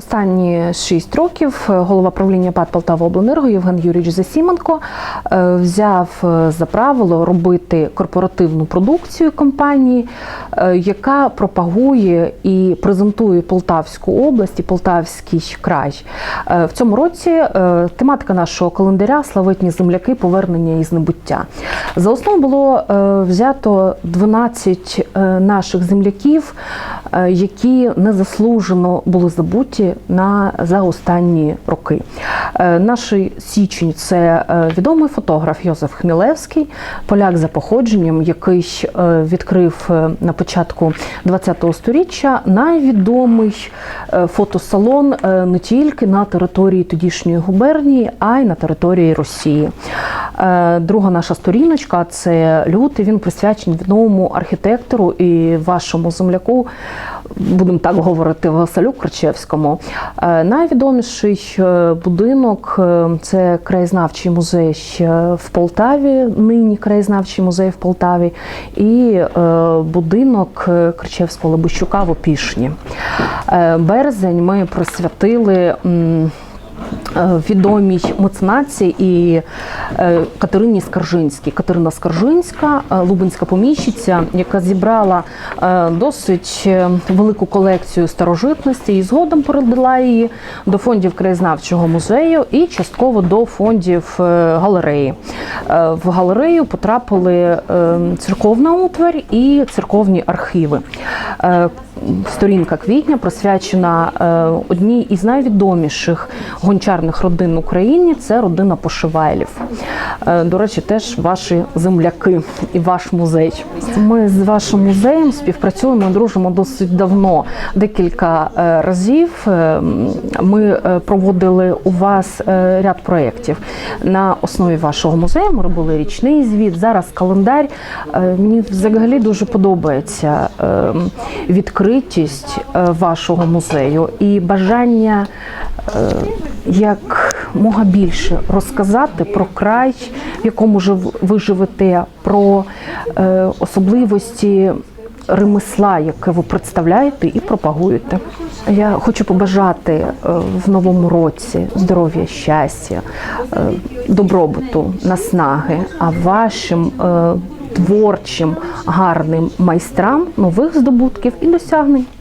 Останні шість років е, голова правління ПАД Полтаваобленерго Євген Юрійович Засіменко е, взяв е, за правило робити корпоративну продукцію компанії, яка пропагує і презентує Полтавську область і Полтавський край. В цьому році тематика нашого календаря Славетні земляки повернення із небуття. За основу було е, взято 12 е, наших земляків, е, які незаслужено були забуті на за останні роки. Е, Наш січень це відомий фотограф Йозеф Хмілевський, поляк за походженням, який відкрив на початку ХХ століття найвідомий фотосалон не тільки на території тодішньої губернії, а й на території Росії. Друга наша сторіночка це лютий. Він присвячений відомому архітектору і вашому земляку, будемо так говорити, Василю Кричевському. Е, Найвідоміший е, будинок е, це краєзнавчий музей в Полтаві, нині краєзнавчий музей в Полтаві, і будинок Кричевського Лебущука в Опішні. Березень ми присвятили. Е, Відомій меценаці і е, Катерині Скаржинській. Катерина Скаржинська, е, лубенська поміщиця, яка зібрала досить велику колекцію старожитності і згодом передала її до фондів краєзнавчого музею і частково до фондів галереї. В галерею потрапили церковна утварь і церковні архіви. Сторінка квітня присвячена е, одній із найвідоміших гончарних родин в Україні. Це родина Пошивайлів. Е, До речі, теж ваші земляки і ваш музей. Ми з вашим музеєм співпрацюємо, дружимо досить давно. Декілька е, разів ми проводили у вас ряд проєктів. На основі вашого музею ми робили річний звіт. Зараз календар. Мені взагалі дуже подобається е, відкритість е, вашого музею і бажання е, як мога більше розказати про край, в якому ви живете, про е, особливості ремесла, яке ви представляєте і пропагуєте. Я хочу побажати в новому році здоров'я, щастя, добробуту, наснаги, а вашим творчим, гарним майстрам нових здобутків і досягнень.